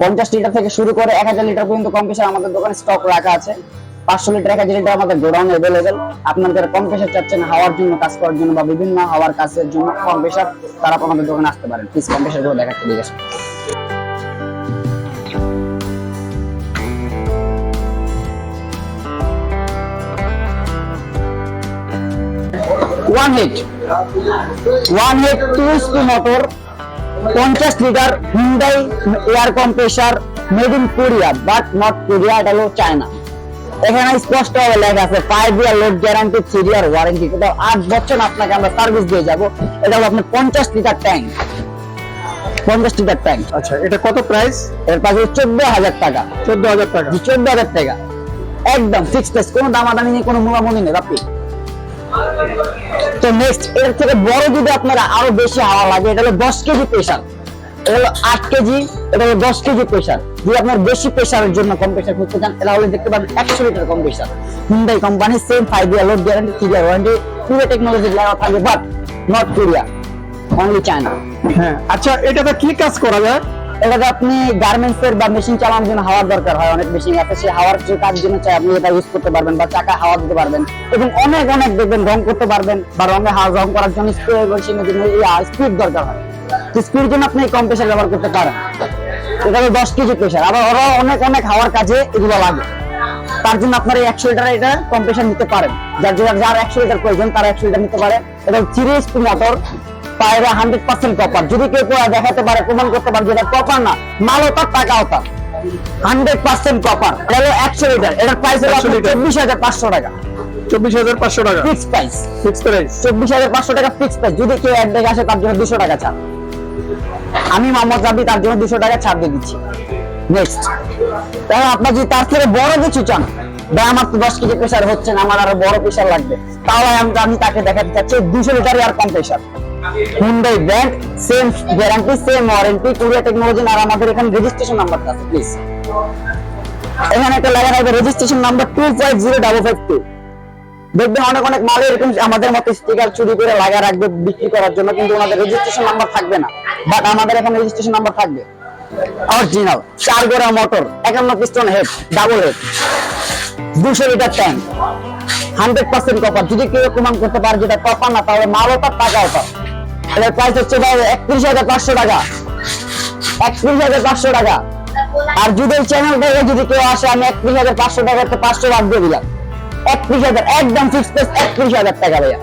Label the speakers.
Speaker 1: পঞ্চাশ লিটার থেকে শুরু করে এক হাজার লিটার পর্যন্ত কম প্রেশার আমাদের দোকানে স্টক রাখা আছে। পাঁচশো লিটার, এক হাজার লিটার আমাদের গোডাউন অ্যাভেলেবেল আপনার যারা কম প্রেশার চাচ্ছেন হাওয়ার জন্য, কাজ করার জন্য বা বিভিন্ন হাওয়ার কাজের জন্য কম প্রেশার তারা আমাদের দোকানে আসতে পারেন। প্লিজ কম প্রেশারগুলো দেখাচ্ছে, ঠিক আছে? ওয়ান হিট টু স্পি মোটর পঞ্চাশ litre Hyundai air compressor made in Korea but not Korea এটা হলো চায়না এখানে স্পষ্ট ভাবে লেখা আছে five year load guarantee three year warranty এটা আট বছর আপনাকে আমরা সার্ভিস দিয়ে যাব। এটা হলো আপনার পঞ্চাশ লিটার ট্যাঙ্ক পঞ্চাশ লিটার ট্যাঙ্ক
Speaker 2: আচ্ছা এটা কত প্রাইস
Speaker 1: এর পাশে চোদ্দ হাজার টাকা।
Speaker 2: চোদ্দ হাজার টাকা।
Speaker 1: চোদ্দ হাজার টাকা। একদম ফিক্সড প্রাইস কোনো দামাদামি নেই কোনো মুলামুলি নেই আপনি তো নেক্সট এর থেকে বড় যদি আপনারা আরও বেশি হাওয়া লাগে, এটা হলো দশ কেজি প্রেশার এটা হলো আট কেজি, এটা হলো দশ কেজি প্রেশার যদি আপনার বেশি প্রেশারের জন্য কম প্রেশার করতে চান, তাহলে হলে দেখতে পাবেন একশো লিটার কম pressure Hyundai company same five year load guarantee three year warranty পুরো টেকনোলজি লাগা থাকবে but not Korea only China
Speaker 2: হ্যাঁ আচ্ছা এটাতে কি কাজ করা যায়?
Speaker 1: এটাতে আপনি গার্মেন্টস এর বা মেশিন চালানোর জন্য হাওয়ার দরকার হয়, অনেক মেশিন আছে সেই হাওয়ার যে কাজ জন্য চাই আপনি এটা ইউজ করতে পারবেন বা চাকা হাওয়া দিতে পারবেন। এবং অনেক অনেক দেখবেন রং করতে পারবেন বা রঙে হাওয়া রং করার জন্য স্প্রে মেশিনের জন্য স্পিড দরকার হয়। স্পিড জন্য আপনি কম প্রেশার ব্যবহার করতে পারেন। দশ কেজি প্রেশার আবার অনেক অনেক হাওয়ার কাজে এগুলো লাগে। তার জন্য আপনার এই একশো লিটার এটা নিতে পারেন। যার যার একশো লিটার প্রয়োজন, তারা একশো লিটার নিতে পারে। থ্রি স্পি মোটর পায়রা হান্ড্রেড পার্সেন্ট কপার যদি কেউ দেখাতে পারে প্রমাণ করতে পারে যেটা কপার না মালও তার টাকাও তার হান্ড্রেড পার্সেন্ট কপার এটা হলো একশো লিটার। এটার প্রাইস হলো চব্বিশ হাজার পাঁচশো টাকা।
Speaker 2: চব্বিশ হাজার পাঁচশো টাকা।
Speaker 1: ফিক্স প্রাইস
Speaker 2: ফিক্স প্রাইস
Speaker 1: চব্বিশ হাজার পাঁচশো টাকা ফিক্স প্রাইস যদি কেউ এক দেখে আসে তার জন্য দুশো টাকা ছাড়। আমি মোহাম্মদ রাবি তার জন্য দুশো টাকা ছাড় দিয়ে দিচ্ছি। নেক্সট তাহলে আপনার যদি তার থেকে বড় কিছু চান বা আমার তো দশ কেজি প্রেশার হচ্ছে না আমার আরও বড় প্রেশার লাগবে। তাহলে আমি আমি তাকে দেখাতে চাচ্ছি দুশো লিটার আর কম pressure Hyundai brand same guarantee same warranty Korea technology আর আমাদের এখানে রেজিস্ট্রেশন নাম্বারটা আছে প্লিজ এখানে একটা লেখা থাকবে registration number two five zero double five two দেখবেন অনেক অনেক মাল এরকম আমাদের মতো স্টিকার চুরি করে লাগা রাখবে বিক্রি করার জন্য, কিন্তু ওনাদের রেজিস্ট্রেশন নাম্বার থাকবে না। বাট আমাদের এখানে রেজিস্ট্রেশন নাম্বার থাকবে। অরিজিনাল চার গোড়া মোটর একান্ন পিস্টন হেড ডাবল হেড দুশো litre tank hundred percent copper যদি কেউ প্রমাণ করতে পারে যেটা কপার না, তাহলে মালও তার টাকাও তার। এটার প্রাইস হচ্ছে ভাই একত্রিশ হাজার পাঁচশো টাকা। একত্রিশ হাজার পাঁচশো টাকা। আর যদি চ্যানেল থেকে যদি কেউ আসে, আমি একত্রিশ হাজার পাঁচশো টাকা পাঁচশো বাদ দিয়ে দিলাম। একত্রিশ হাজার, একদম ফিক্স একত্রিশ হাজার টাকা ভাইয়া।